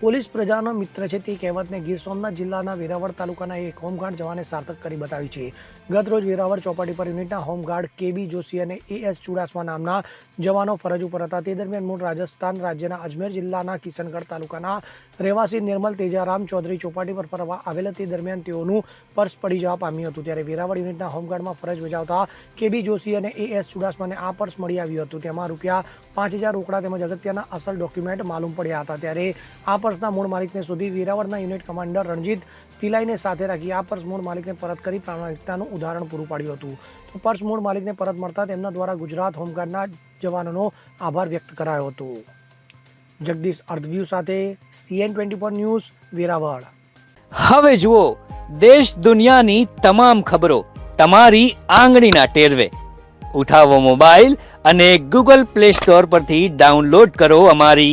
Police પ્રજાનો મિત્ર છે તે કહેવતને ગીર સોમનાથ જિલ્લાના વેરાવળ તાલુકાના એક હોમગાર્ડ જવાને સાર્થક કરી બતાવી છે. ગત રોજ વેરાવળ ચોપાટી પર યુનિટના હોમગાર્ડ કેબી જોશી અને એ એસ ચુડાસમા નામના જવાનો ફરજ ઉપર હતા. તે દરમિયાન મૂળ રાજસ્થાન રાજ્યના અજમેર જિલ્લાના કિશનગઢ તાલુકાના રહેવાસી નિર્મલ તેજારામ ચૌધરી ચોપાટી પર ફરવા આવેલા તે દરમિયાન તેઓનું પર્સ પડી જવા પામ્યું હતું. ત્યારે વેરાવળ યુનિટના હોમગાર્ડમાં ફરજ બજાવતા કેબી જોશી અને એ એસ ચુડાસમાને આ પર્સ મળી આવ્યું હતું. તેમાં રૂપિયા પાંચ હજાર રોકડા તેમજ અગત્યના અસલ ડોક્યુમેન્ટ માલુમ પડ્યા હતા. ત્યારે આ પર્સના મૂળ માલિકને શોધી વેરાવળના યુનિટ કમાન્ડર રણજીત પિલાઈને સાથે રાખી આ પર્સ મૂળ માલિકને પરત કરી પ્રામાણિકતાનું ઉદાહરણ પૂરું પાડ્યું હતું. તો પર્સ મૂળ માલિકને પરત મળતા તેમના દ્વારા ગુજરાત હોમગાર્ડના જવાનોનો આભાર વ્યક્ત કરાયો હતો. જગદીશ અર્ધવ્યૂ સાથે CN twenty four news, Veraval. હવે જુઓ, દેશ દુનિયાની તમામ ખબરો તમારી આંગળીના ટેરવે. ઉઠાવો મોબાઈલ અને ગૂગલ પ્લે સ્ટોર પરથી ડાઉનલોડ કરો અમારી